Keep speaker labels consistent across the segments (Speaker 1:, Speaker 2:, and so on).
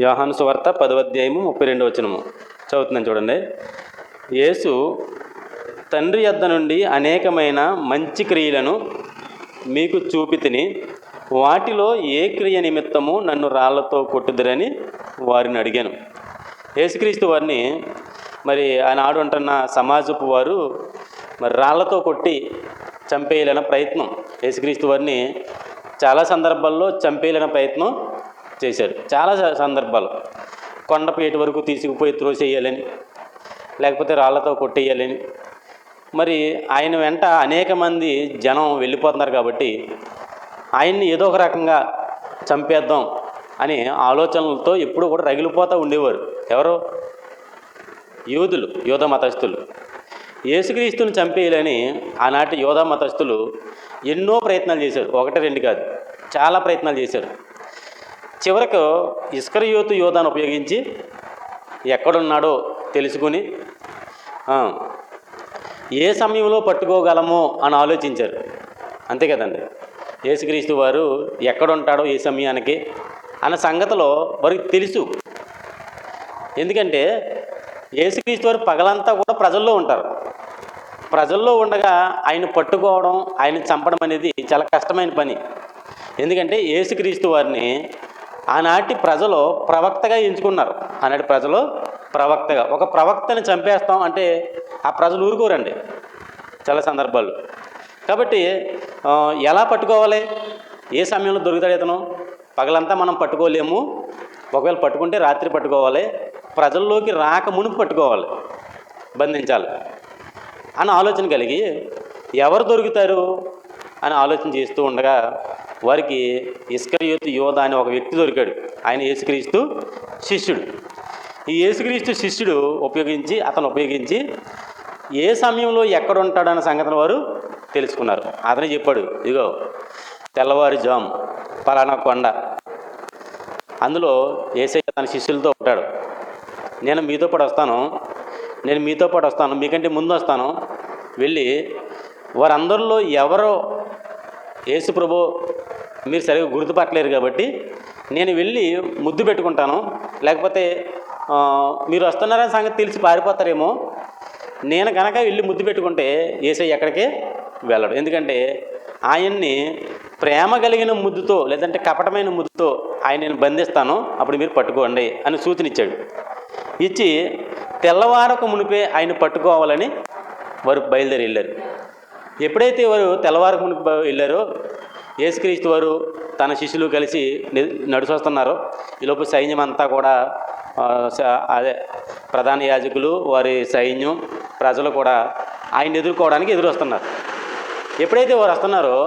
Speaker 1: యోహాను సువార్త పదవ అధ్యాయము ముప్పై రెండు వచనము. చదువుతున్నాను చూడండి. యేసు తండ్రి యొద్ద నుండి అనేకమైన మంచి క్రియలను మీకు చూపి తిని వాటిలో ఏ క్రియ నిమిత్తము నన్ను రాళ్ళతో కొట్టుదిరని వారిని అడిగాను. యేసుక్రీస్తు వారిని మరి ఆనాడు అంటున్న సమాజపు వారు మరి రాళ్ళతో కొట్టి చంపేయాలన్న ప్రయత్నం. యేసుక్రీస్తు వారిని చాలా సందర్భాల్లో చంపేయాలన్న ప్రయత్నం చేశారు. చాలా సందర్భాలు. కొండపేట వరకు తీసుకుపోయి త్రోసేయాలని లేకపోతే రాళ్ళతో కొట్టేయాలని. మరి ఆయన వెంట అనేక మంది జనం వెళ్ళిపోతున్నారు కాబట్టి ఆయన్ని ఏదో ఒక రకంగా చంపేద్దాం అనే ఆలోచనలతో ఎప్పుడూ కూడా రగిలిపోతూ ఉండేవారు. ఎవరు? యూదులు యోధ మతస్థులు. యేసుక్రీస్తుని చంపేయాలని ఆనాటి యోధ మతస్థులు ఎన్నో ప్రయత్నాలు చేశారు. ఒకటి రెండు కాదు చాలా ప్రయత్నాలు చేశారు. చివరకు ఇస్కరయోతు యోధాను ఉపయోగించి ఎక్కడున్నాడో తెలుసుకుని ఏ సమయంలో పట్టుకోగలమో అని ఆలోచించారు. అంతే కదండి. యేసుక్రీస్తు వారు ఎక్కడుంటాడో ఏ సమయానికి అన్న సంగతిలో వారికి తెలుసు. ఎందుకంటే యేసుక్రీస్తు వారు పగలంతా కూడా ప్రజల్లో ఉంటారు. ప్రజల్లో ఉండగా ఆయన పట్టుకోవడం ఆయన చంపడం అనేది చాలా కష్టమైన పని. ఎందుకంటే యేసుక్రీస్తు వారిని ఆనాటి ప్రజలు ప్రవక్తగా ఎంచుకున్నారు. ఆనాటి ప్రజలు ప్రవక్తగా. ఒక ప్రవక్తని చంపేస్తాం అంటే ఆ ప్రజలు ఊరుకోరండి. చాలా సందర్భాలు. కాబట్టి ఎలా పట్టుకోవాలి? ఏ సమయంలో దొరుకుతాడు ఇతను? పగలంతా మనం పట్టుకోలేము. ఒకవేళ పట్టుకుంటే రాత్రి పట్టుకోవాలి. ప్రజల్లోకి రాక మునుపు పట్టుకోవాలి. బంధించాలి. అని ఆలోచన కలిగి ఎవరు దొరుకుతారు? అని ఆలోచన చేస్తూ ఉండగా వారికి ఇస్కరియోతు యోధ అనే ఒక వ్యక్తి దొరికాడు. ఆయన యేసుక్రీస్తు శిష్యుడు. ఈ యేసుక్రీస్తు శిష్యుడు ఉపయోగించి అతను ఉపయోగించి ఏ సమయంలో ఎక్కడ ఉంటాడన్న సంగతిని వారు తెలుసుకున్నారు. అతనే చెప్పాడు ఇదిగో తెల్లవారుజాము పలానా కొండ. అందులో ఏసయ్య తన శిష్యులతో ఉంటాడు. నేను మీతో పాటు వస్తాను. నేను మీతో పాటు వస్తాను. మీకంటే ముందు వస్తాను. వెళ్ళి వారందరిలో ఎవరో యేసు ప్రభు మీరు సరిగ్గా గుర్తుపట్టలేరు కాబట్టి నేను వెళ్ళి ముద్దు పెట్టుకుంటాను. లేకపోతే మీరు వస్తున్నారని సంగతి తెలిసి పారిపోతారేమో. నేను కనుక వెళ్ళి ముద్దు పెట్టుకుంటే ఏసై ఎక్కడికి వెళ్ళడు. ఎందుకంటే ఆయన్ని ప్రేమ కలిగిన ముద్దుతో లేదంటే కపటమైన ముద్దుతో ఆయన నేను బంధిస్తాను. అప్పుడు మీరు పట్టుకోండి అని సూచన ఇచ్చాడు ఇచ్చి తెల్లవారకు మునిపే ఆయన పట్టుకోవాలని వారు బయలుదేరి వెళ్ళారు. ఎప్పుడైతే వారు తెల్లవారు మునిపి వెళ్ళారో యేసుక్రీస్తు వారు తన శిష్యులు కలిసి నడుచొస్తున్నారో. ఈలోపు సైన్యం అంతా కూడా అదే ప్రధాన యాజకులు వారి సైన్యం ప్రజలు కూడా ఆయన ఎదుర్కోవడానికి ఎదురు వస్తున్నారు ఎప్పుడైతే వారు వస్తున్నారో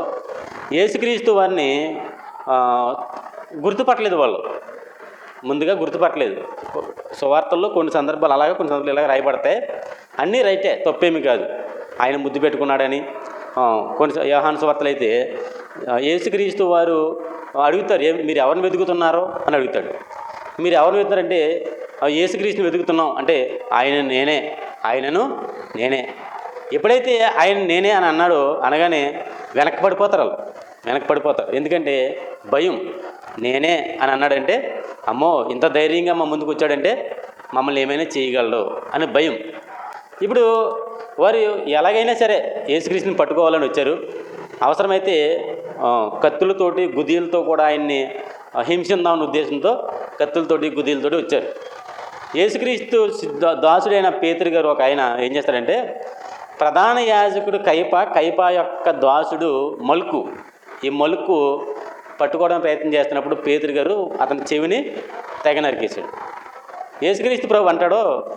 Speaker 1: యేసుక్రీస్తు వారిని గుర్తుపట్టలేదు వాళ్ళు. ముందుగా గుర్తుపట్టలేదు. సువార్తల్లో కొన్ని సందర్భాలు అలాగే కొన్ని సందర్భాలు ఇలాగ రాయబడతాయి అన్నీ రైటే తప్పేమి కాదు. ఆయన ముద్దు పెట్టుకున్నాడని కొన్ని యోహాను సువార్తలు అయితే ఏసుక్రీస్తు వారు అడుగుతారు "ఏ- మీరు ఎవరిని వెతుకుతున్నారో? అని అడుగుతాడు. మీరు ఎవరిని వెతుకుతారంటే ఏసుక్రీస్తుని వెతుకుతున్నాం. అంటే ఆయన నేనే ఆయనను నేనే. ఎప్పుడైతే ఆయన నేనే అని అన్నాడో అనగానే వెనక్కి పడిపోతారు వాళ్ళు వెనక్కి పడిపోతారు ఎందుకంటే భయం. నేనే అని అన్నాడంటే అమ్మో ఇంత ధైర్యంగా మా ముందుకు వచ్చాడంటే మమ్మల్ని ఏమైనా చేయగలడు అని భయం. ఇప్పుడు వారు ఎలాగైనా సరే యేసుక్రీస్తుని పట్టుకోవాలని వచ్చారు. అవసరమైతే కత్తులతోటి గుదీలతో కూడా ఆయన్ని హింసిందామని ఉద్దేశంతో కత్తులతోటి గుదీలతోటి వచ్చారు. యేసుక్రీస్తు సిద్ధ- దాసుడైన పేతురు గారు ఒక ఆయన ఏం చేస్తాడంటే ప్రధాన యాజకుడు కైప కైప యొక్క దాసుడు మలుకు. ఈ మలుకు పట్టుకోవడానికి ప్రయత్నం చేస్తున్నప్పుడు పేతురు గారు అతని చెవిని తెగ నరికేశాడు. యేసుక్రీస్తు ప్రభు అంటాడో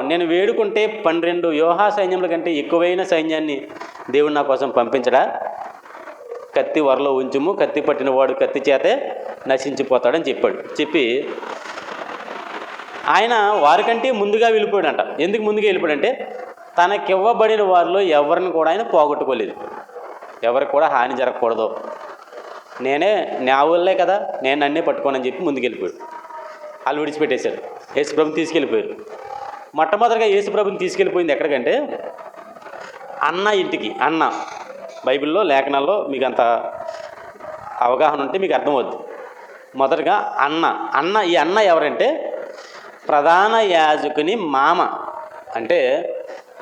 Speaker 1: నేను వేడుకుంటే పన్నెండు యోహా సైన్యముల కంటే ఎక్కువైన సైన్యాన్ని దేవుడు నా కోసం పంపించడా? కత్తి వరలో ఉంచుము కత్తి పట్టిన వాడు కత్తి చేతే నశించిపోతాడని చెప్పాడు. చెప్పి ఆయన వారికంటే ముందుగా వెళ్ళిపోయాడంట. ఎందుకు ముందుగా వెళ్ళిపోయాడంటే తనకివ్వబడిన వారిలో ఎవరిని కూడా ఆయన పోగొట్టుకోలేదు. ఎవరికి కూడా హాని జరగకూడదు. నేనే నా కదా నేను నన్నే పట్టుకోనని చెప్పి ముందుకు వెళ్ళిపోయాడు. వాళ్ళు విడిచిపెట్టేశారు యేసుప్రభుని తీసుకెళ్ళిపోయారు. మొట్టమొదటిగా యేసుప్రభుని తీసుకెళ్ళిపోయింది ఎక్కడికంటే అన్న ఇంటికి అన్న బైబిల్లో లేఖనాల్లో మీకు అంత అవగాహన ఉంటే మీకు అర్థమవుద్ది. మొదటగా అన్న అన్న ఈ అన్న ఎవరంటే ప్రధాన యాజకుని మామ అంటే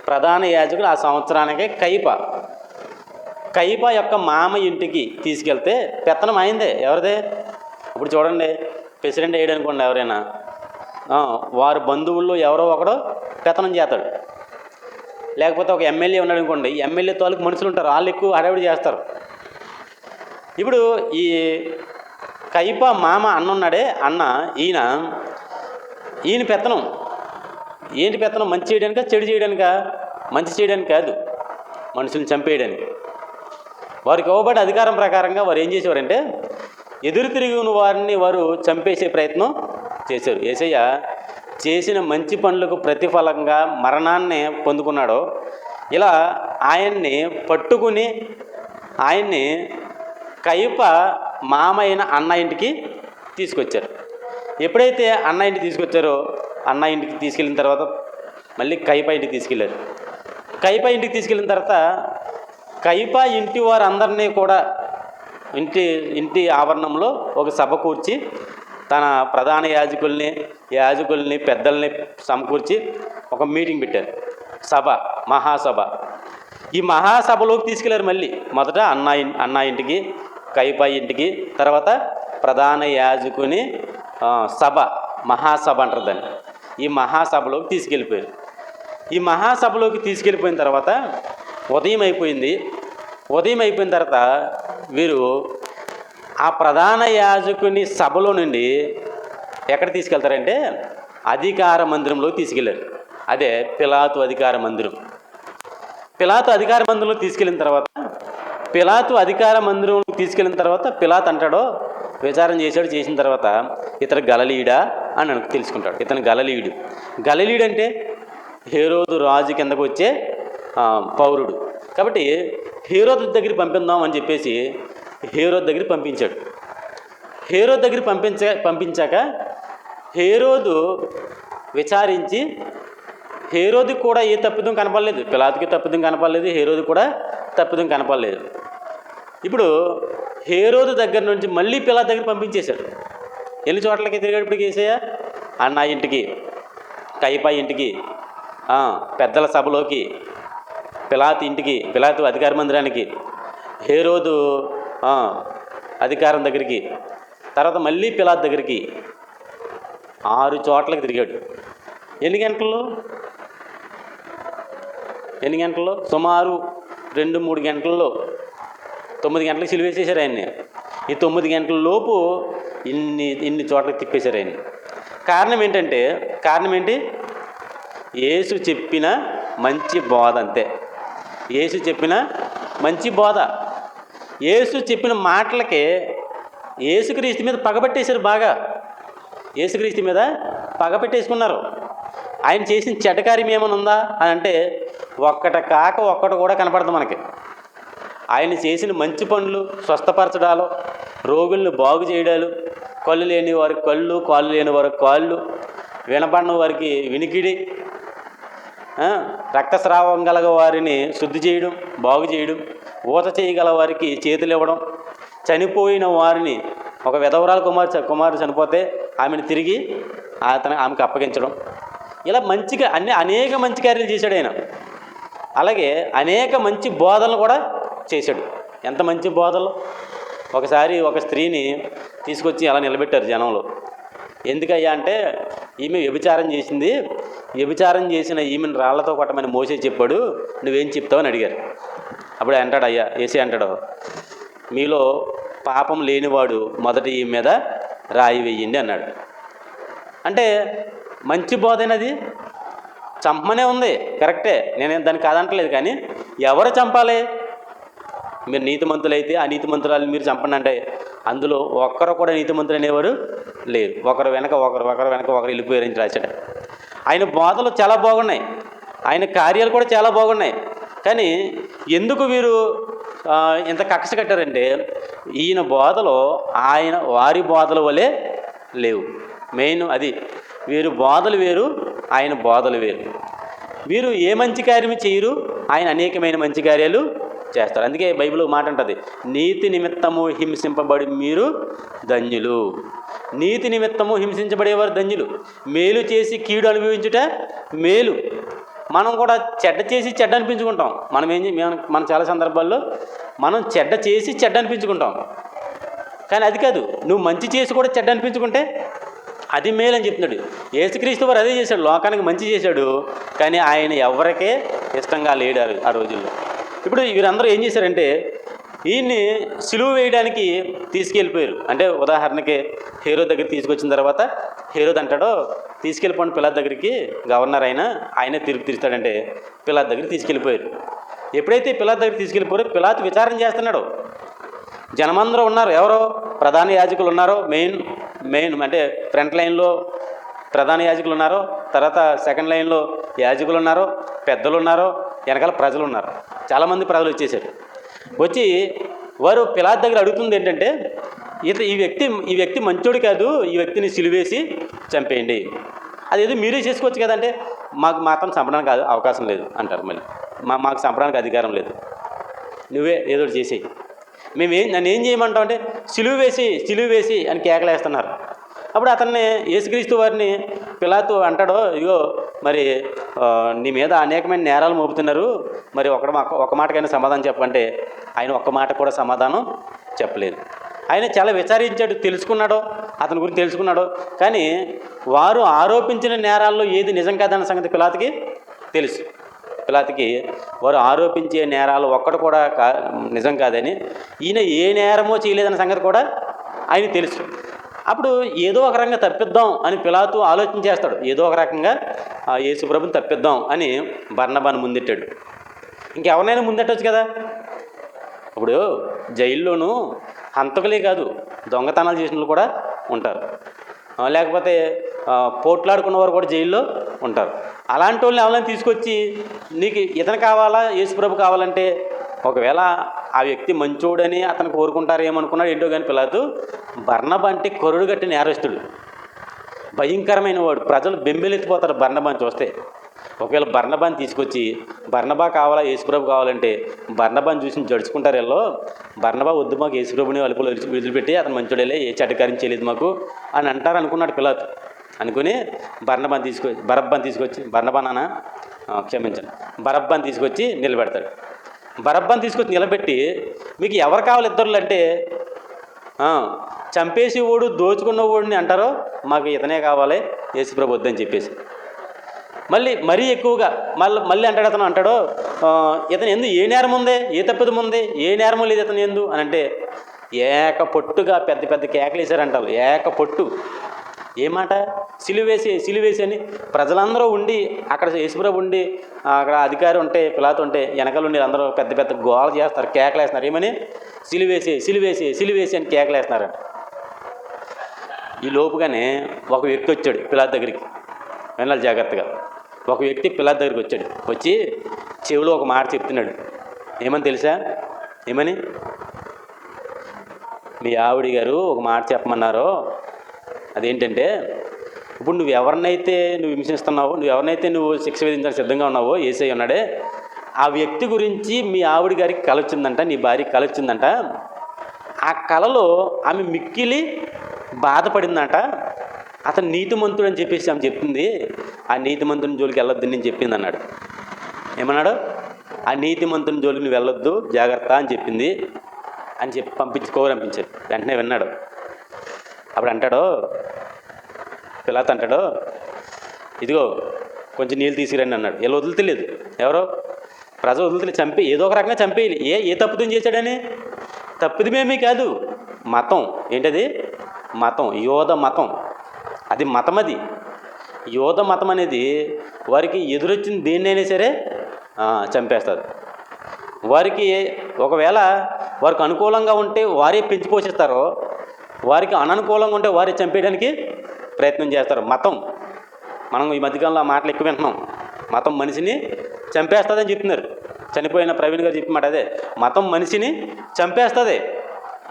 Speaker 1: ప్రధాన యాజకుడు ఆ సంవత్సరానికి కైప. కైప యొక్క మామ ఇంటికి తీసుకెళ్తే పెత్తనం అయిందే ఎవరిదే? ఇప్పుడు చూడండి ప్రెసిడెంట్ వేయడనుకోండి ఎవరైనా. వారి బంధువుల్లో ఎవరో ఒకడో పెత్తనం చేస్తాడు. లేకపోతే ఒక ఎమ్మెల్యే ఉన్నాడు అనుకోండి ఎమ్మెల్యే తాలూకు మనుషులు ఉంటారు వాళ్ళు ఎక్కువ హడావిడి చేస్తారు. ఇప్పుడు ఈ కైప మామ అన్న ఉన్నాడే అన్న ఈయన ఈయన పెత్తనం. ఏంటి పెత్తనం? మంచి చేయడానికా చెడు చేయడానిక? మంచి చేయడానికి కాదు మనుషుల్ని చంపేయడానికి. వారికి ఇవ్వబడి అధికారం ప్రకారంగా వారు ఏం చేసేవారంటే ఎదురు తిరిగిన వారిని వారు చంపేసే ప్రయత్నం చేశారు ఏసయ్య చేసిన మంచి పనులకు ప్రతిఫలంగా మరణాన్ని పొందుకున్నాడో. ఇలా ఆయన్ని పట్టుకుని ఆయన్ని కైప మామైన అన్న ఇంటికి తీసుకొచ్చారు. ఎప్పుడైతే అన్న ఇంటికి తీసుకొచ్చారో అన్న ఇంటికి తీసుకెళ్ళిన తర్వాత మళ్ళీ కైప ఇంటికి తీసుకెళ్ళారు. కైప ఇంటికి తీసుకెళ్ళిన తర్వాత కైప ఇంటి వారందరినీ కూడా ఇంటి ఇంటి ఆవరణంలో ఒక సభ కూర్చి తన ప్రధాన యాజకుల్ని యాజకుల్ని పెద్దల్ని సమకూర్చి ఒక మీటింగ్ పెట్టారు. సభ మహాసభ. ఈ మహాసభలోకి తీసుకెళ్ళారు మళ్ళీ. మొదట అన్నా అన్నా ఇంటికి కైప ఇంటికి తర్వాత ప్రధాన యాజకుని సభ మహాసభ అంటారు దాన్ని. ఈ మహాసభలోకి తీసుకెళ్ళిపోయారు. ఈ మహాసభలోకి తీసుకెళ్ళిపోయిన తర్వాత ఉదయం అయిపోయింది. ఉదయం అయిపోయిన తర్వాత వీరు ఆ ప్రధాన యాజకుని సభలో నుండి ఎక్కడ తీసుకెళ్తారంటే అధికార మందిరంలోకి తీసుకెళ్ళారు అదే పిలాతు అధికార మందిరం. పిలాతు అధికార మందిరంలో తీసుకెళ్ళిన తర్వాత పిలాతు అధికార మందిరంలోకి తీసుకెళ్ళిన తర్వాత పిలాత్ అంటాడో విచారం చేశాడు చేసిన తర్వాత ఇతను గలలీయుడా అని అనుకు తెలుసుకుంటాడు. ఇతను గలలీయుడు. గలలీయుడు అంటే హేరోదు రాజు కిందకు వచ్చే పౌరుడు. కాబట్టి హేరోదు దగ్గర పంపిందాం అని చెప్పేసి హేరోద్ దగ్గర పంపించాడు. హేరో దగ్గర పంపించ పంపించాక హేరోదు విచారించి హేరోదికి కూడా ఏ తప్పిదం కనపడలేదు. పిలాతుకి తప్పిదం కనపడలేదు హేరోది కూడా తప్పిదం కనపడలేదు. ఇప్పుడు హేరోదు దగ్గర నుంచి మళ్ళీ పిలా దగ్గర పంపించేశాడు. ఎన్ని చోట్లకి తిరిగేటప్పుడు కేసయ్య? అన్న ఇంటికి కైపా ఇంటికి పెద్దల సభలోకి పిలాత్ ఇంటికి పిలాతు అధికార మందిరానికి. హేరోదు అధికారం దగ్గరికి తర్వాత మళ్ళీ పిలాత్ దగ్గరికి ఆరు చోట్లకి తిరిగాడు. ఎన్ని గంటల్లో? ఎన్ని గంటల్లో? సుమారు రెండు మూడు గంటల్లో. తొమ్మిది గంటలకు సిలివేసేశారు ఆయన్ని. ఈ తొమ్మిది గంటల లోపు ఇన్ని ఇన్ని చోట్లకి తిప్పేశారు ఆయన్ని. కారణం ఏంటంటే కారణం ఏంటి? యేసు చెప్పిన మంచి బోధ అంతే. యేసు చెప్పిన మంచి బోధ. యేసు చెప్పిన మాటలకి యేసుక్రీస్తు మీద పగబట్టేశారు బాగా. యేసుక్రీస్తు మీద పగపెట్టేసుకున్నారు ఆయన చేసిన చెడ్డకార్యం ఏమైనా ఉందా? అని అంటే ఒక్కట కాక ఒక్కటి కూడా కనపడదు మనకి. ఆయన చేసిన మంచి పనులు స్వస్థపరచడాలు రోగుల్ని బాగు చేయడాలు కళ్ళు లేని వారికి కళ్ళు కాళ్ళు లేని వారికి కాళ్ళు వినపడిన వారికి వినికిడి రక్తస్రావం గలగ వారిని శుద్ధి చేయడం బాగు చేయడం ఊత చేయగల వారికి చేతులు ఇవ్వడం చనిపోయిన వారిని ఒక విధవరాల కుమారు కుమారు చనిపోతే ఆమెను తిరిగి అతను ఆమెకు అప్పగించడం. ఇలా మంచిగా అన్ని అనేక మంచి కార్యాలు చేశాడు ఆయన. అలాగే అనేక మంచి బోధనలు కూడా చేశాడు. ఎంత మంచి బోధనలు? ఒకసారి ఒక స్త్రీని తీసుకొచ్చి అలా నిలబెట్టారు జనంలో. ఎందుకయ్యా అంటే ఈమె వ్యభిచారం చేసింది. వ్యభిచారం చేసిన ఈమెను రాళ్ళతో కొట్టమని మోసే చెప్పాడు. నువ్వేం చెప్తావని అడిగారు. అప్పుడు అంటాడు అయ్యా ఏసీ అంటాడు మీలో పాపం లేనివాడు మొదటి ఈ మీద రాయి వెయ్యండి అన్నాడు. అంటే మంచి బోధనది చంపమనే ఉంది కరెక్టే నేను దాన్ని కాదంటలేదు కానీ ఎవరు చంపాలి? మీరు నీతిమంతులైతే ఆ నీతిమంతురాలు మీరు చంపండి అంటే అందులో ఒక్కరు కూడా నీతిమంతులు అనేవారు లేరు. ఒకరు వెనక ఒకరు ఒకరు వెనక ఒకరు వెళ్ళిపోయారు అని రాశాడు. ఆయన బోధలు చాలా బాగున్నాయి. ఆయన కార్యాలు కూడా చాలా బాగున్నాయి. కానీ ఎందుకు వీరు ఇంత కక్ష కట్టారంటే ఈయన బోధలో ఆయన వారి బోధల వలె లేవు. మెయిన్ అది వీరు బోధలు వేరు ఆయన బోధలు వేరు. వీరు ఏ మంచి కార్యము చేయరు ఆయన అనేకమైన మంచి కార్యాలు చేస్తారు. అందుకే బైబిల్ మాట ఉంటుంది నీతి నిమిత్తము హింసింపబడి మీరు ధన్యులు. నీతి నిమిత్తము హింసించబడేవారు ధన్యులు. మేలు చేసి కీడు అనుభవించుట మేలు. మనం కూడా చెడ్డ చేసి చెడ్డ అనిపించుకుంటాం. మనం ఏం చే- మనం చాలా సందర్భాల్లో మనం చెడ్డ చేసి చెడ్డ అనిపించుకుంటాం. కానీ అది కాదు నువ్వు మంచి చేసి కూడా చెడ్డ అనిపించుకుంటే అది మేలు అని చెప్తున్నాడు. యేసుక్రీస్తు వారు అదే చేశాడు లోకానికి మంచి చేశాడు కానీ ఆయన ఎవరికే ఇష్టంగా లేడారు ఆ రోజుల్లో. ఇప్పుడు వీరందరూ ఏం చేశారంటే ఈయన్ని సిలువ వేయడానికి తీసుకెళ్ళిపోయారు. అంటే ఉదాహరణకి హీరో దగ్గర తీసుకొచ్చిన తర్వాత హీరో అంటాడో తీసుకెళ్ళిపోండి పిల్లల దగ్గరికి గవర్నర్ అయినా ఆయనే తీర్పు తీరుస్తాడంటే పిల్లల దగ్గర తీసుకెళ్ళిపోయారు. ఎప్పుడైతే పిల్లల దగ్గర తీసుకెళ్ళిపోయారో పిలాత్ విచారణ చేస్తున్నాడు. జనమందరూ ఉన్నారు. ఎవరో ప్రధాన యాజకులు ఉన్నారో మెయిన్ మెయిన్ అంటే ఫ్రంట్ లైన్లో ప్రధాన యాజకులు ఉన్నారో తర్వాత సెకండ్ లైన్లో యాజకులు ఉన్నారో పెద్దలు ఉన్నారో వెనకాల ప్రజలు ఉన్నారు. చాలామంది ప్రజలు వచ్చేసారు. వచ్చి వారు పిలాత్ దగ్గర అడుగుతుంది ఏంటంటే ఇత ఈ వ్యక్తి ఈ వ్యక్తి మంచోడు కాదు ఈ వ్యక్తిని సిలువేసి చంపేయండి. అదేదో మీరే చేసుకోవచ్చు కదంటే మాకు మాత్రం చంపడానికి అవకాశం లేదు అంటారు మళ్ళీ. మా మాకు చంపడానికి అధికారం లేదు. నువ్వే ఏదో చేసేయి. మేము ఏం నన్ను ఏం చేయమంటావు అంటే సిలువ వేసి సిలువు వేసి అని కేకలేస్తున్నారు. అప్పుడు అతన్ని యేసుక్రీస్తు వారిని పిలాతు అంటాడో ఇగో మరి నీ మీద అనేకమైన నేరాలు మోపుతున్నారు. మరి ఒక ఒక మాటకైనా సమాధానం చెప్పంటే ఆయన ఒక్క మాట కూడా సమాధానం చెప్పలేదు. ఆయన చాలా విచారించాడు తెలుసుకున్నాడో అతని గురించి తెలుసుకున్నాడో. కానీ వారు ఆరోపించిన నేరాల్లో ఏది నిజం కాదన్న సంగతి పిలాతకి తెలుసు. పిలాతికి వారు ఆరోపించే నేరాలు ఒక్కడు కూడా కా నిజం కాదని ఈయన ఏ నేరమో చేయలేదన్న సంగతి కూడా ఆయన తెలుసు. అప్పుడు ఏదో ఒక రకంగా తప్పిద్దాం అని పిలాతు ఆలోచన చేస్తాడు. ఏదో ఒక రకంగా ఆ యేసుప్రభుని తప్పిద్దాం అని బర్ణబాను ముందెట్టాడు. ఇంకెవరినైనా ముందెట్టవచ్చు కదా? ఇప్పుడు జైల్లోనూ హంతకులే కాదు దొంగతనాలు చేసిన వాళ్ళు కూడా ఉంటారు. లేకపోతే పోట్లాడుకున్న వారు కూడా జైల్లో ఉంటారు. అలాంటి వాళ్ళని ఎవరైనా తీసుకొచ్చి నీకు ఇతను కావాలా యేసుప్రభు కావాలంటే ఒకవేళ ఆ వ్యక్తి మంచోడని అతను కోరుకుంటారు ఏమనుకున్నాడు ఏంటో కానీ పిల్లలు బర్ణబ అంటే కొరుడు గట్టి నేరస్తుడు. భయంకరమైన వాడు. ప్రజలు బెంబెలెత్తిపోతారు బర్ణబాని చూస్తే. ఒకవేళ బర్ణబాని తీసుకొచ్చి బర్ణబా కావాలా? యేసుప్రభు కావాలంటే. బర్ణబాని చూసి జడుచుకుంటారు వీళ్ళు. బర్ణబా వద్దు మాకు యేసుప్రభుని అలుపులు వదిలిపెట్టి అతను మంచోడేలే ఏ చటకారం చేయలేదు మాకు. అని అంటారు అనుకున్నాడు పిల్లలు అనుకుని బర్ణబాన్ తీసుకొచ్చి బరబ్బాన్ తీసుకొచ్చి బర్ణబా నాన్న క్షమించండి. బరబ్బాన్ తీసుకొచ్చి నిలబెడతాడు. బరబ్బని తీసుకొచ్చి నిలబెట్టి మీకు ఎవరు కావాలి ఇద్దరులు? అంటే చంపేసి ఓడు దోచుకున్న ఓడిని అంటారో మాకు ఇతనే కావాలి యేసుప్రభు వద్దని చెప్పేసి. మళ్ళీ మరీ ఎక్కువగా మళ్ళీ మళ్ళీ అంటాడు అతను అంటాడు ఇతను ఎందు ఏ నేరం ఉంది? ఏ తప్పిదం ఉంది? ఏ నేరం లేదు ఇతను ఎందు? అని అంటే ఏక పొట్టుగా పెద్ద పెద్ద కేకలు వేశారంటారు ఏక పొట్టు. ఏ మాట? సిలువేసి సిలువేసి అని ప్రజలందరూ ఉండి అక్కడ యేసుప్రభు ఉండి అక్కడ అధికారి ఉంటే పిలాత ఉంటే వెనకాల ఉండి అందరూ పెద్ద పెద్ద గోల చేస్తారు కేకలేస్తున్నారు. ఏమని? సిలువేసి సిలువేసి సిలువేసి అని కేకలు ఈ లోపుగానే ఒక వ్యక్తి వచ్చాడు పిలాత్ దగ్గరికి. వినాలి జాగ్రత్తగా. ఒక వ్యక్తి పిల్లల దగ్గరికి వచ్చాడు. వచ్చి చెవిలో ఒక మాట చెప్తున్నాడు. ఏమని తెలుసా? ఏమని? మీ ఆవిడ గారు ఒక మాట చెప్పమన్నారు అదేంటంటే ఇప్పుడు నువ్వు ఎవరినైతే నువ్వు హింసిస్తున్నావో నువ్వు ఎవరినైతే నువ్వు శిక్ష విధించడానికి సిద్ధంగా ఉన్నావో ఏసై ఉన్నాడే ఆ వ్యక్తి గురించి మీ ఆవిడ గారికి కల వచ్చిందంట నీ భార్య కల వచ్చిందంట. ఆ కళలో ఆమె మిక్కిలి బాధపడిందంట. అతను నీతిమంతుడు అని చెప్పేసి ఆమె చెప్తుంది. ఆ నీతిమంతుని జోలికి వెళ్ళొద్దు నేను చెప్పింది అన్నాడు. ఏమన్నాడు? ఆ నీతిమంతుని జోలికి నువ్వు వెళ్ళొద్దు జాగ్రత్త అని చెప్పింది. అని చెప్పి పంపించి కోరంపించాడు వెంటనే విన్నాడు. అప్పుడు అంటాడు పిల్లత అంటాడు ఇదిగో కొంచెం నీళ్ళు తీసుకురండి అన్నాడు. వీళ్ళు వదులుతలేదు? ఎవరో? ప్రజలు వదులుతలేదు చంపి ఏదో ఒక రకంగా చంపేయాలి ఏ ఏ తప్పుదం చేశాడని? తప్పుదమేమీ కాదు. మతం. ఏంటది? మతం. యోధ మతం. అది మతం అది. యోధ మతం అనేది వారికి ఎదురొచ్చిన దేన్నైనా సరే చంపేస్తారు. వారికి ఒకవేళ వారికి అనుకూలంగా ఉంటే వారే పెంచి పోషిస్తారో వారికి అననుకూలంగా ఉంటే వారిని చంపేయడానికి ప్రయత్నం చేస్తారు. మతం. మనం ఈ మధ్యకాలంలో ఆ మాటలు ఎక్కువ వింటున్నాం. మతం మనిషిని చంపేస్తుందని చెప్తున్నారు. చనిపోయిన ప్రవీణ్ గారు చెప్పిన మాట అదే. మతం మనిషిని చంపేస్తుంది.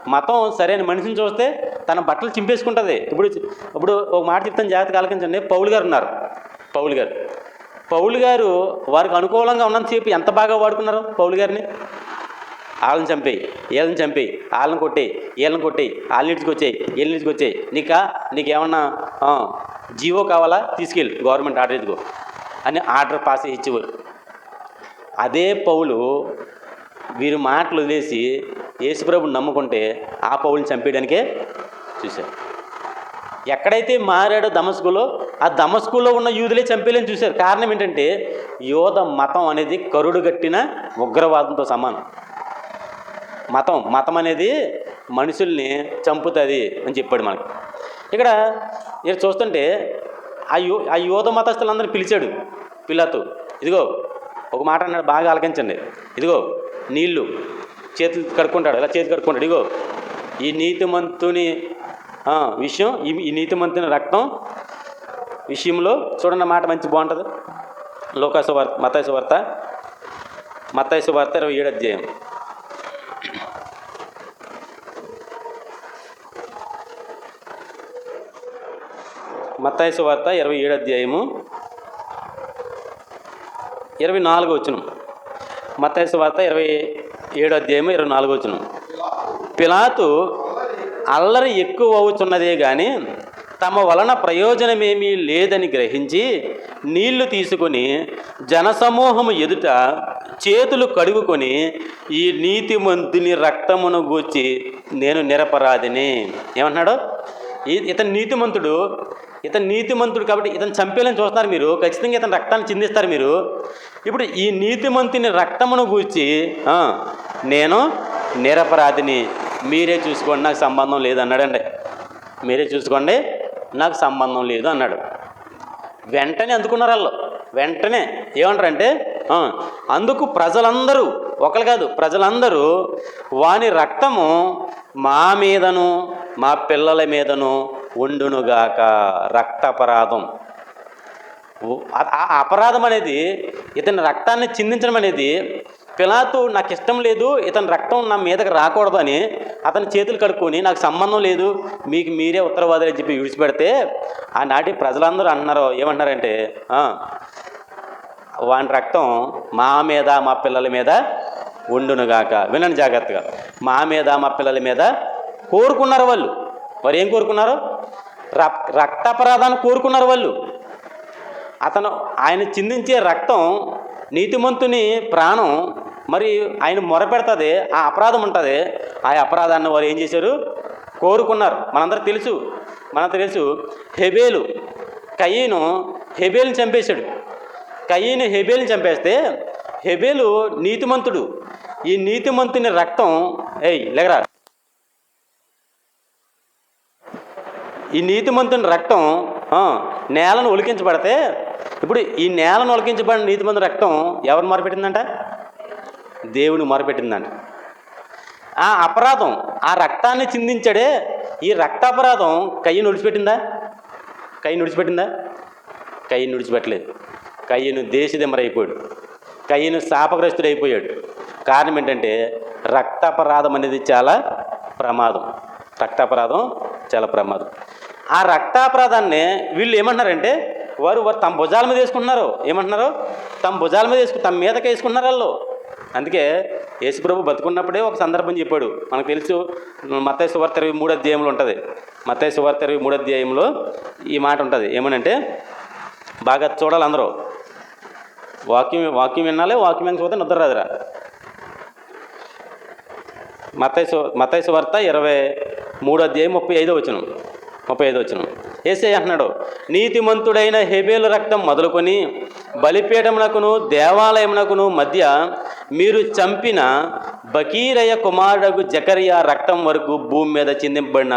Speaker 1: మతం సరైన మనిషిని చూస్తే తన బట్టలు చింపేసుకుంటుంది. ఇప్పుడు ఇప్పుడు ఒక మాట చెప్తాను జాగ్రత్తగా ఆలకించండి పౌలు గారు ఉన్నారు. పౌలు గారు. పౌలు గారు వారికి అనుకూలంగా ఉన్నంతసేపు ఎంత బాగా వాడుకున్నారు పౌలు గారిని? వాళ్ళని చంపేయి వీళ్ళని చంపేయి వాళ్ళని కొట్టేయి వీళ్ళని కొట్టేయి వాళ్ళ ఇంటికి వచ్చేయి వీళ్ళ నీకా నీకేమన్నా జీవో కావాలా? తీసుకెళ్ళి గవర్నమెంట్ ఆర్డర్ ఇదిగో అని ఆర్డర్ పాస్ చేసి ఇచ్చేవారు. అదే పౌలు వీరి మాటలు వదిలేసి యేసుప్రభుని నమ్ముకుంటే ఆ పౌల్ని చంపేయడానికే చూశారు. ఎక్కడైతే మారాడో దమస్కులో ఆ దమస్కులో ఉన్న యూదులే చంపేయాలని చూశారు. కారణం ఏంటంటే యోధ మతం అనేది కరుడు కట్టిన ఉగ్రవాదంతో సమానం. మతం మతం అనేది మనుషుల్ని చంపుతుంది అని చెప్పాడు మనకి. ఇక్కడ ఇక్కడ చూస్తుంటే ఆ యో ఆ యోధ మతస్థులందరినీ పిలిచాడు పిల్లతో ఇదిగో ఒక మాట అన్నాడు బాగా ఆలకించండి. ఇదిగో నీళ్ళు చేతులు కడుక్కుంటాడు ఇలా చేతి కడుక్కుంటాడు. ఇదిగో ఈ నీతిమంతుని విషయం ఈ నీతిమంతుని రక్తం విషయంలో చూడండి మాట మంచి బాగుంటుంది. లోకాసు వార్త మతాయసు వార్త మతాయసు వార్త ఇరవై ఏడు అధ్యాయం. మత్తాయిసు వార్త ఇరవై ఏడు అధ్యాయము. ఇరవై నాలుగు వచ్చును మత్తాయిసు వార్త ఇరవై ఏడు అధ్యాయము ఇరవై నాలుగు వచ్చును పిలాతు అల్లరి ఎక్కువ అవుతున్నదే కానీ తమ వలన ప్రయోజనమేమీ లేదని గ్రహించి నీళ్ళు తీసుకొని జనసమూహము ఎదుట చేతులు కడుగుకొని ఈ నీతిమంతుని రక్తమును గూర్చి నేను నిరపరాధిని. ఏమన్నాడు ఇతని నీతిమంతుడు ఇతను నీతిమంతుడు కాబట్టి ఇతను చంపేయాలని చూస్తున్నారు మీరు. ఖచ్చితంగా ఇతను రక్తాన్ని చిందిస్తారు మీరు. ఇప్పుడు ఈ నీతిమంతుని రక్తమును గూర్చి నేను నిరపరాధిని. మీరే చూసుకోండి నాకు సంబంధం లేదు అన్నాడండి. మీరే చూసుకోండి నాకు సంబంధం లేదు అన్నాడు. వెంటనే అందుకున్నారు వాళ్ళు. వెంటనే ఏమంటారంటే అందుకు ప్రజలందరూ ఒకరు కాదు ప్రజలందరూ వాని రక్తము మా మీదను మా పిల్లల మీదను ఉండునుగాక రక్తాపరాధం. ఆ అపరాధం అనేది ఇతని రక్తాన్ని చిందించడం అనేది పిలాతు నాకు ఇష్టం లేదు ఇతని రక్తం నా మీదకి రాకూడదు అని అతని చేతులు కడుక్కొని నాకు సంబంధం లేదు మీకు మీరే ఉత్తరవాదులు అని చెప్పి విడిచిపెడితే ఆనాటి ప్రజలందరూ అంటున్నారు ఏమంటారంటే వాని రక్తం మా మీద మా పిల్లల మీద ఉండునుగాక వినండి జాగ్రత్తగా. మా మీద మా పిల్లల మీద కోరుకున్నారు వాళ్ళు. వారు ఏం కోరుకున్నారు? రక్తాపరాధాన్ని కోరుకున్నారు వాళ్ళు. అతను ఆయన చిందించే రక్తం నీతిమంతుని ప్రాణం మరి ఆయన మొరపెడుతుంది ఆ అపరాధం ఉంటుంది. ఆ అపరాధాన్ని వారు ఏం చేశారు? కోరుకున్నారు. మనందరికి తెలుసు మనందరికి తెలుసు హెబేలు కయ్యను హెబేల్ని చంపేశాడు. కయ్యను హెబేల్ని చంపేస్తే హెబేలు నీతిమంతుడు. ఈ నీతిమంతుని రక్తం ఏయ్ లేగరా? ఈ నీతిమంతుని రక్తం నేలను ఒలికించబడితే ఇప్పుడు ఈ నేలను ఒలికించబడిన నీతిమంతు రక్తం ఎవరు మొరపెట్టిందంట? దేవుని మొరపెట్టిందంట. ఆ అపరాధం ఆ రక్తాన్ని చిందించడే ఈ రక్తాపరాధం కయ్యను విడిచిపెట్టిందా కయ్యను నుడిచిపెట్టిందా కయ్యను విడిచిపెట్టలేదు కయ్యను దేశదిమ్మరైపోయాడు. కయ్యను శాపగ్రస్తుడైపోయాడు. కారణం ఏంటంటే రక్తాపరాధం అనేది చాలా ప్రమాదం. రక్తాపరాధం చాలా ప్రమాదం. ఆ రక్తాపరాధాన్ని వీళ్ళు ఏమంటున్నారంటే వారు వారు తమ భుజాల మీద వేసుకుంటున్నారు. ఏమంటున్నారు? తమ భుజాల మీద వేసుకు తమ మీదకి వేసుకుంటున్నారు వాళ్ళు. అందుకే యేసుప్రభు బతుకున్నప్పుడే ఒక సందర్భం చెప్పాడు. మనకు తెలుసు మత్తాయి సువార్త ఇరవై మూడు అధ్యాయంలో ఉంటుంది. మత్తయి సువార్త ఇరవై మూడు అధ్యాయంలో ఈ మాట ఉంటుంది. ఏమనంటే బాగా చూడాలి అందరూ. వాక్యం వాక్యం వినాలి వాక్యం వినకపోతే నిద్ర రాదురా. మతైసు మతైసు సువార్త ఇరవై మూడు అధ్యాయం ముప్పై ఐదో వచ్చినాం ముప్పై ఐదు వచ్చిన ఏసే అంటున్నాడు నీతిమంతుడైన హెబేలు రక్తం మొదలుకొని బలిపీఠమునకును దేవాలయమునకును మధ్య మీరు చంపిన బకీరయ్య కుమారుడు జకరియా రక్తం వరకు భూమి మీద చిందింపబడిన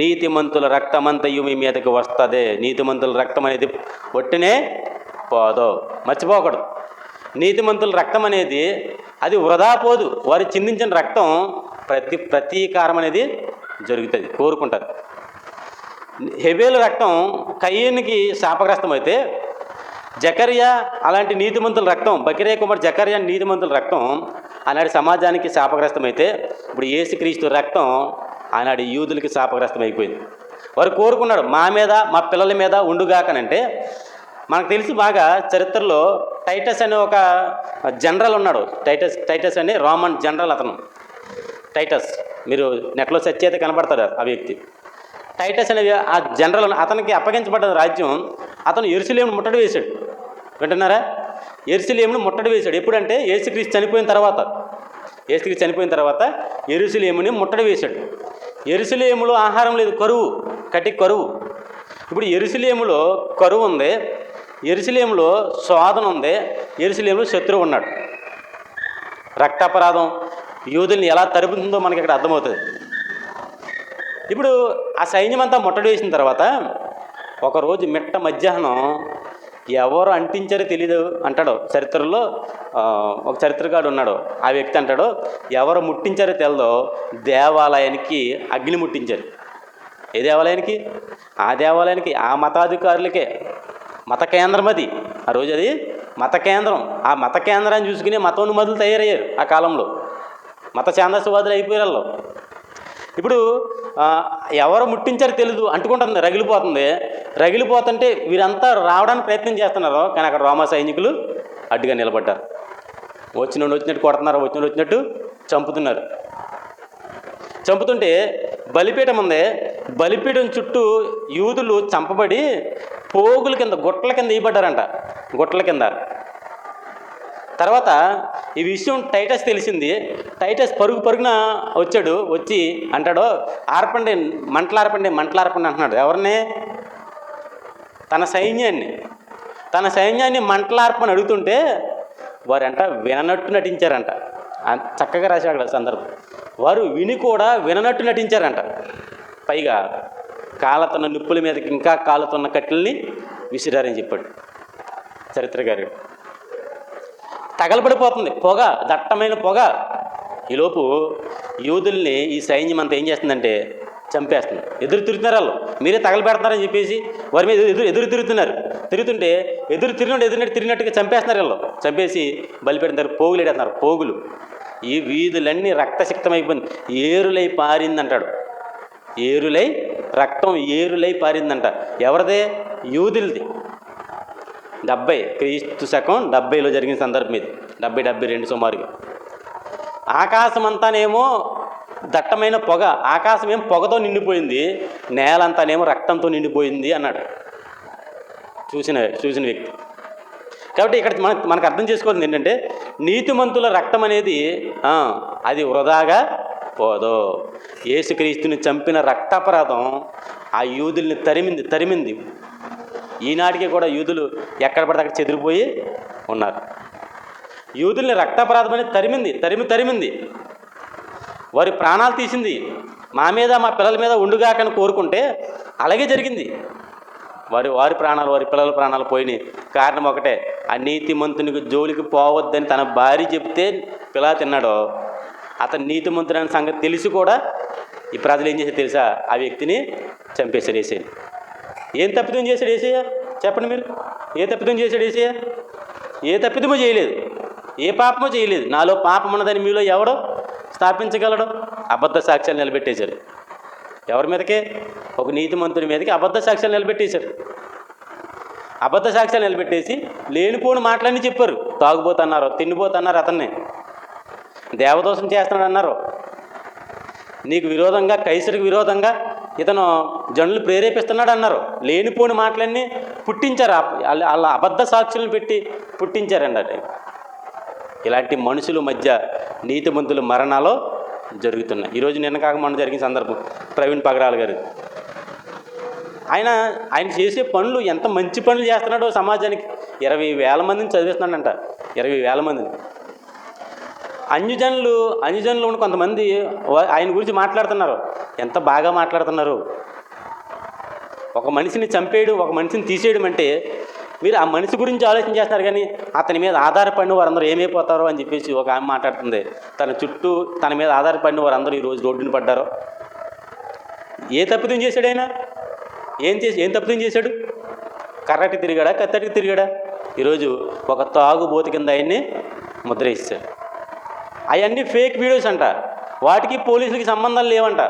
Speaker 1: నీతిమంతుల రక్తమంతయు మీ మీదకి వస్తుంది. నీతిమంతుల రక్తం అనేది ఒట్టినే పోదు మర్చిపోకూడదు. నీతిమంతుల రక్తం అనేది అది వృధా పోదు. వారు చిందించిన రక్తం ప్రతి ప్రతీకారం అనేది జరుగుతుంది కోరుకుంటారు. హెబేలు రక్తం కయ్యనికి శాపగ్రస్తం అయితే అలాంటి నీతిమంతుల రక్తం బకిరే కుమార్ జకరియా నీతిమంతుల రక్తం ఆనాడు సమాజానికి శాపగ్రస్తమైతే అయితే ఇప్పుడు ఏసుక్రీస్తు రక్తం ఆనాడు యూదులకి శాపగ్రస్తం అయిపోయింది వారు కోరుకున్నాడు మా మీద మా పిల్లల మీద ఉండుగాకనంటే మనకు తెలిసి బాగా చరిత్రలో టైటస్ అనే ఒక జనరల్ ఉన్నాడు. టైటస్ టైటస్ అనే రోమన్ జనరల్ అతను. టైటస్ మీరు నెట్లో సెర్చ్ అయితే కనపడతారు ఆ వ్యక్తి. టైటస్ అనే ఆ జనరల్ అతనికి అప్పగించబడ్డ రాజ్యం. అతను ఎరుసలేమును ముట్టడి వేశాడు. వింటున్నారా? ఎరుసలేమును ముట్టడి వేశాడు. ఎప్పుడంటే యేసుక్రీస్తు చనిపోయిన తర్వాత. యేసుక్రీస్తు చనిపోయిన తర్వాత ఎరుసలేముని ముట్టడి వేశాడు. ఎరుసలేములో ఆహారం లేదు. కరువు కటి కరువు. ఇప్పుడు ఎరుసలేములో కరువు ఉంది. ఎరుసలేములో శోధన ఉంది. ఎరుసలేములో శత్రువు ఉన్నాడు. రక్తాపరాధం యూదుల్ని ఎలా తరుపుతుందో మనకి ఇక్కడ అర్థమవుతుంది. ఇప్పుడు ఆ సైన్యం అంతా ముట్టడి వేసిన తర్వాత ఒకరోజు మిట్ట మధ్యాహ్నం ఎవరు అంటించారో తెలీదు అంటాడు. చరిత్రలో ఒక చరిత్రకాడు ఉన్నాడు. ఆ వ్యక్తి అంటాడు ఎవరు ముట్టించారో తెలదో దేవాలయానికి అగ్ని ముట్టించారు. ఏ దేవాలయానికి? ఆ దేవాలయానికి ఆ మతాధికారులకే. మత కేంద్రం అది. ఆ రోజు అది మత కేంద్రం. ఆ మత కేంద్రాన్ని చూసుకుని మతోన్మదులు తయారయ్యారు ఆ కాలంలో. మత ఛాందస్వాదులు అయిపోయారు వాళ్ళు. ఇప్పుడు ఎవరు ముట్టించారో తెలియదు అంటుకుంటుంది రగిలిపోతుంది. రగిలిపోతుంటే వీరంతా రావడానికి ప్రయత్నం చేస్తున్నారు. కానీ అక్కడ రోమా సైనికులు అడ్డుగా నిలబడ్డారు. వచ్చిన వచ్చినట్టు కొడుతున్నారు వచ్చిన వచ్చినట్టు చంపుతున్నారు. చంపుతుంటే బలిపీఠం ఉంది. బలిపీఠం చుట్టూ యూదులు చంపబడి పోగుల కింద గుట్టల కింద వేయబడ్డారంట. గుట్టల కింద. తర్వాత ఈ విషయం టైటస్ తెలిసింది. టైటస్ పరుగు పరుగున వచ్చాడు వచ్చి అంటాడు ఆర్పండి మంటలార్పండి మంటలార్పండి అంటున్నాడు. ఎవరిని? తన సైన్యాన్ని. తన సైన్యాన్ని మంటలార్పని అడుగుతుంటే వారంట విననట్టు నటించారంట. చక్కగా రాశాడు అక్కడ సందర్భం. వారు విని కూడా విననట్టు నటించారంట. పైగా కాలతున్న నిప్పుల మీదకి ఇంకా కాలుతున్న కట్టెల్ని విసిరారని చెప్పాడు చరిత్ర గారు తగలబడిపోతుంది. పొగ దట్టమైన పొగ. ఈలోపు యూదుల్ని ఈ సైన్యం అంతా ఏం చేస్తుందంటే చంపేస్తుంది. ఎదురు తిరుగుతున్నారు వాళ్ళు. మీరే తగలబెడతారని చెప్పేసి వారి మీద ఎదురు ఎదురు తిరుగుతున్నారు. తిరుగుతుంటే ఎదురు తిరిగినట్టు ఎదురునట్టు తిరిగినట్టుగా చంపేస్తున్నారు వాళ్ళు. చంపేసి బలిపెడతారు పోగులు ఎడతారు పోగులు. ఈ వీధులన్నీ రక్తసిక్తమైపోయింది ఏరులై పారిందంటాడు. ఏరులై రక్తం ఏరులై పారిందంట. ఎవరిదే? యూదులది. డెబ్బై క్రీస్తు శకం డెబ్బైలో జరిగిన సందర్భం ఇది. డెబ్బై డెబ్బై రెండు సుమారుగా. ఆకాశం అంతానేమో దట్టమైన పొగ ఆకాశం ఏం పొగతో నిండిపోయింది నేలంతానేమో రక్తంతో నిండిపోయింది అన్నాడు. చూసిన చూసిన వ్యక్తి. కాబట్టి ఇక్కడ మన మనకు అర్థం చేసుకోవాల్సింది ఏంటంటే నీతిమంతుల రక్తం అనేది అది వృధాగా పోదు. యేసుక్రీస్తుని చంపిన రక్తాపరాధం ఆ యూదుల్ని తరిమింది తరిమింది. ఈనాటికి కూడా యూదులు ఎక్కడ పడితే అక్కడ చెదిరిపోయి ఉన్నారు. యూదుల్ని రక్తపరాధమని తరిమింది తరిమి తరిమింది. వారి ప్రాణాలు తీసింది మా మీద మా పిల్లల మీద ఉండుగాకని కోరుకుంటే అలాగే జరిగింది. వారి వారి ప్రాణాలు వారి పిల్లల ప్రాణాలు పోయినాయి. కారణం ఒకటే ఆ నీతిమంతునికి జోలికి పోవద్దని తన భార్య చెప్తే పిల్ల తిన్నాడో అతను నీతిమంతుడైన సంగతి తెలిసి కూడా ఈ ప్రజలు ఏం చేసే తెలుసా? ఆ వ్యక్తిని చంపేశారు వేసేది ఏం తప్పిదం చేశాడు ఏసయ్య? చెప్పండి మీరు. ఏ తప్పిదం చేశాడు ఏసయ్య? ఏ తప్పిదమో చేయలేదు. ఏ పాపమో చేయలేదు. నాలో పాపం ఉన్నదని మీలో ఎవడో స్థాపించగలడు అబద్ధ సాక్ష్యాలు నిలబెట్టేశారు ఎవరి మీదకే? ఒక నీతిమంతుడి మీదకి అబద్ధ సాక్ష్యాలు నిలబెట్టేశారు అబద్ధ సాక్ష్యాలు నిలబెట్టేసి లేనిపోని మాటలన్నీ చెప్పారు. తాగుబోతున్నారు తిండిపోతున్నారు అతన్ని. దేవదోషం చేస్తున్నాడు అన్నారు నీకు విరోధంగా కైసరికి విరోధంగా ఇతను జనులు ప్రేరేపిస్తున్నాడు అన్నారు లేనిపోని మాటలన్నీ పుట్టించారు. వాళ్ళ అబద్ధ సాక్షులను పెట్టి పుట్టించారండి. అది ఇలాంటి మనుషుల మధ్య నీతిమంతుల మరణాలు జరుగుతున్నాయి. ఈరోజు నిన్న కాక మొన్న జరిగిన సందర్భం ప్రవీణ్ పగరాల గారు. ఆయన ఆయన చేసే పనులు ఎంత మంచి పనులు చేస్తున్నాడో సమాజానికి ఇరవై వేల మందిని చదివిస్తున్నాడంట. ఇరవై వేల మందిని. అన్యజనులు అన్యజనులు ఉన్న కొంతమంది ఆయన గురించి మాట్లాడుతున్నారు. ఎంత బాగా మాట్లాడుతున్నారు? ఒక మనిషిని చంపేయడం ఒక మనిషిని తీసేయడం అంటే మీరు ఆ మనిషి గురించి ఆలోచన చేస్తున్నారు కానీ అతని మీద ఆధారపడిన వారందరూ ఏమైపోతారో అని చెప్పేసి ఒక ఆమె మాట్లాడుతుంది. తన చుట్టూ తన మీద ఆధారపడిన వారందరూ ఈరోజు రోడ్డుని పడ్డారో. ఏ తప్పిదం చేశాడు ఆయన? ఏం చేసి ఏం తప్పిదం చేశాడు? కర్రటి తిరిగాడా కత్తటికి తిరిగాడా? ఈరోజు ఒక తాగుబోతు కింద ఆయన్ని ముద్ర ఇస్తాడు అవన్నీ ఫేక్ వీడియోస్ అంట. వాటికి పోలీసులకి సంబంధం లేవంట.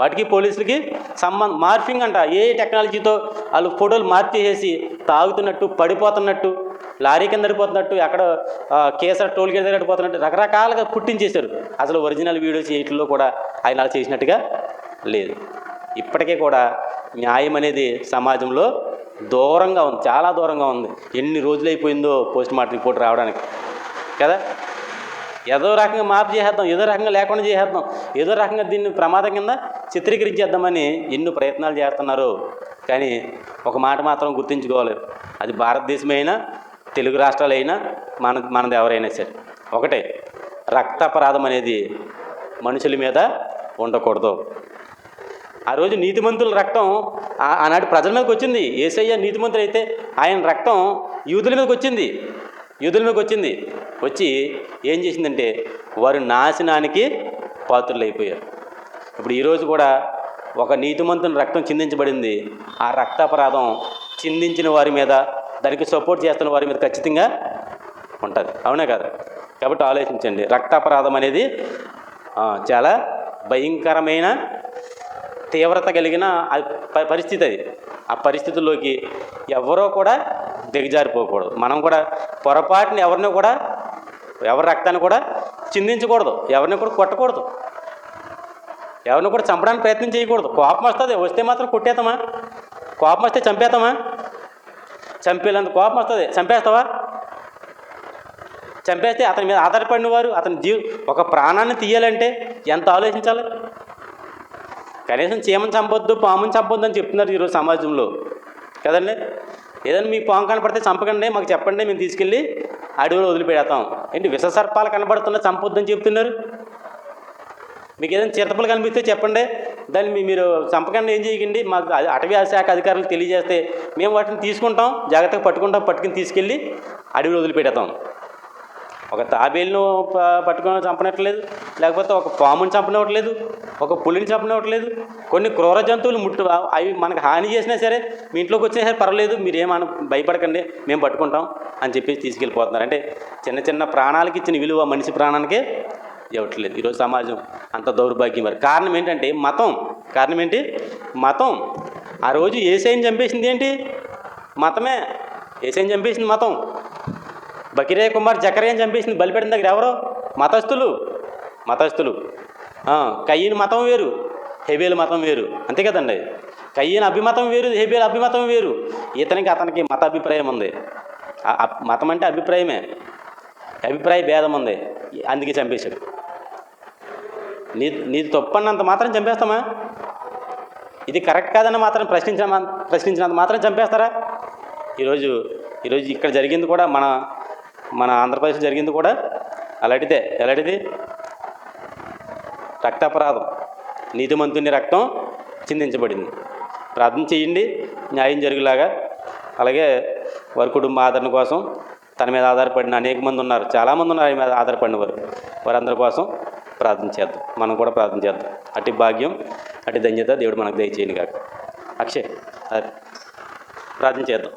Speaker 1: వాటికి పోలీసులకి సంబంధ మార్ఫింగ్ అంట. ఏ టెక్నాలజీతో వాళ్ళు ఫోటోలు మార్చేసేసి తాగుతున్నట్టు పడిపోతున్నట్టు లారీ కింద పడిపోతున్నట్టు ఎక్కడ కేసర టోల్ గేట్ దగ్గర పడిపోతున్నట్టు రకరకాలుగా పుట్టించేశారు. అసలు ఒరిజినల్ వీడియోస్ వీటిల్లో కూడా ఆయన అలా చేసినట్టుగా లేదు. ఇప్పటికీ కూడా న్యాయం అనేది సమాజంలో దూరంగా ఉంది చాలా దూరంగా ఉంది. ఎన్ని రోజులు అయిపోయిందో పోస్ట్ మార్టం రిపోర్ట్ రావడానికి. కదా? ఏదో రకంగా మార్పు చేసేద్దాం ఏదో రకంగా లేకుండా చేసేద్దాం ఏదో రకంగా దీన్ని ప్రమాదం కింద చిత్రీకరించేద్దామని ఎన్నో ప్రయత్నాలు చేస్తున్నారు. కానీ ఒక మాట మాత్రం గుర్తుంచుకోవాలి. అది భారతదేశమైనా తెలుగు రాష్ట్రాలైనా మన మనది ఎవరైనా సరే. ఒకటే రక్తాపరాధం అనేది మనుషుల మీద ఉండకూడదు. ఆ రోజు నీతిమంతుల రక్తం ఆ- ఆనాటి ప్రజల మీదకి వచ్చింది. ఏసయ్య నీతిమంతులు అయితే ఆయన రక్తం యూదుల మీదకి వచ్చింది. యూదుల మీదకి వచ్చింది. వచ్చి ఏం చేసిందంటే వారు నాశనానికి పాత్రలు అయిపోయారు ఇప్పుడు ఈరోజు కూడా ఒక నీతిమంతుని రక్తం చిందించబడింది. ఆ రక్తాపరాధం చిందించిన వారి మీద దానికి సపోర్ట్ చేస్తున్న వారి మీద ఖచ్చితంగా ఉంటుంది. అవునా కదా? కాబట్టి ఆలోచించండి. రక్తాపరాధం అనేది చాలా భయంకరమైన తీవ్రత కలిగిన ప- పరిస్థితి అది. ఆ పరిస్థితుల్లోకి ఎవరో కూడా దిగజారిపోకూడదు. మనం కూడా పొరపాటుని ఎవరిని కూడా ఎవరి రక్తాన్ని కూడా చిందించకూడదు. ఎవరిని కూడా కొట్టకూడదు. ఎవరిని కూడా చంపడానికి ప్రయత్నం చేయకూడదు. కోపం వస్తుంది. వస్తే మాత్రం కొట్టేతామా కోపం వస్తే చంపేతామా చంపేలంత కోపం వస్తుంది. చంపేస్తావా? చంపేస్తే అతని మీద ఆధారపడిన వారు అతని జీవ ఒక ప్రాణాన్ని తీయాలంటే ఎంత ఆలోచించాలి? కనీసం చీమను చంపొద్దు పాముని చంపొద్దు అని చెప్తున్నారు ఈరోజు సమాజంలో. కదండి? ఏదైనా మీ పాము కనపడితే చంపకండి మాకు చెప్పండి మేము తీసుకెళ్ళి అడవిలో వదిలిపెడతాం. ఏంటి విష సర్పాలు కనబడుతున్నా చంపొద్దని చెప్తున్నారు? మీకు ఏదైనా చిరతపులు కనిపిస్తే చెప్పండి. దాన్ని మీ- మీరు చంపకండి ఏం చేయకండి. మాకు అటవీ శాఖ అధికారులు తెలియజేస్తే మేము వాటిని తీసుకుంటాం జాగ్రత్తగా పట్టుకుంటాం పట్టుకుని తీసుకెళ్ళి అడవిలో వదిలిపెడతాం. ఒక తాబేలును పట్టుకొని చంపనట్లేదు లేకపోతే ఒక పాముని చంపనివ్వట్లేదు ఒక పులిని చంపనివ్వట్లేదు కొన్ని క్రూర జంతువులు ముట్టు అవి మనకు హాని చేసినా సరే మీ ఇంట్లోకి వచ్చినా సరే పర్వాలేదు మీరేమన భయపడకండి మేము పట్టుకుంటాం అని చెప్పేసి తీసుకెళ్ళిపోతున్నారు. అంటే చిన్న చిన్న ప్రాణాలకి ఇచ్చిన విలువ మనిషి ప్రాణానికే ఇవ్వట్లేదు ఈరోజు సమాజం. అంత దౌర్భాగ్యం మరి. కారణం ఏంటంటే మతం. కారణం ఏంటి? మతం. ఆ రోజు ఏసైని చంపేసింది ఏంటి? మతమే. ఏసైని చంపేసింది మతం. బకిరే కుమార్ జకరేని చంపేసింది బలిపెట్టిన దగ్గర ఎవరో? మతస్థులు. మతస్థులు. ఆ, కయ్యని మతం వేరు హెబేల్ మతం వేరు. అంతే కదండి. కయ్యని అభిమతం వేరు హెబేల్ అభిమతం వేరు. ఇతనికి అతనికి మత అభిప్రాయం ఉంది. మతం అంటే అభిప్రాయమే. అభిప్రాయ భేదం ఉంది. అందుకే చంపేశాడు. నీ నీది తప్పన్నంత మాత్రం చంపేస్తామా? ఇది కరెక్ట్ కాదని మాత్రం ప్రశ్నించిన ప్రశ్నించినంత మాత్రం చంపేస్తారా? ఈరోజు ఈరోజు ఇక్కడ జరిగింది కూడా మన మన ఆంధ్రప్రదేశ్ జరిగింది కూడా అలాంటిదే ఎలాంటిది? రక్తాపరాధం. నీతిమంతుని రక్తం చిందించబడింది. ప్రార్థన చేయండి. న్యాయం జరిగేలాగా. అలాగే వారి కుటుంబ ఆదరణ కోసం తన మీద ఆధారపడిన అనేక మంది ఉన్నారు. చాలామంది ఉన్నారు ఆయన మీద ఆధారపడిన వారు. వారందరి కోసం ప్రార్థన చేద్దాం. మనం కూడా ప్రార్థన చేద్దాం. అటు భాగ్యం అటు ధన్యత దేవుడు మనకు దయచేయను కాక అక్షయ్ ప్రార్థన చేద్దాం.